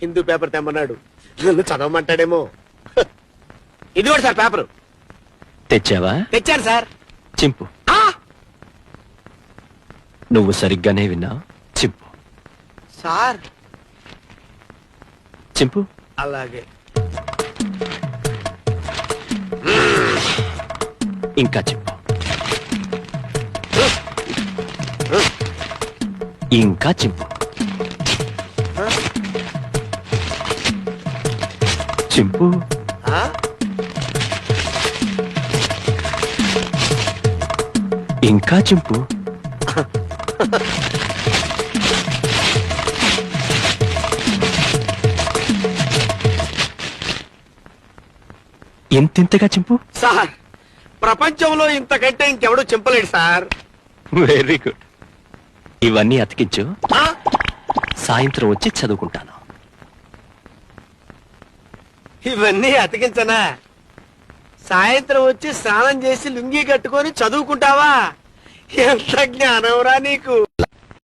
Hindu paper తెమ్మన్నాడు. నన్ను చదవమంటాడేమో. ఇది కూడా సార్ పేపర్. తెచ్చావా? తెచ్చాను సార్. చింపు. ఆ! నువ్వు సరిగ్గానే విన్నావు చింపు. సార్. చింపు. అలాగే. ఇంకా చింపు. ఇంకా చింపు. చింపు? ఇంకా చింపు. ఇంతింతగా చింపు? సార్ ప్రపంచంలో ఇంతకంటే ఇంకెవడూ చింపలేడు సార్. Very good. ఇవన్నీ అతికించు? సాయంత్రం వచ్చి చదువుకుంటాను. ఇవన్నీ అతికించనా? సాయంత్రం వచ్చి స్నానం చేసి లుంగీ కట్టుకొని చదువుకుంటావా? ఎంత జ్ఞానంరా నీకు?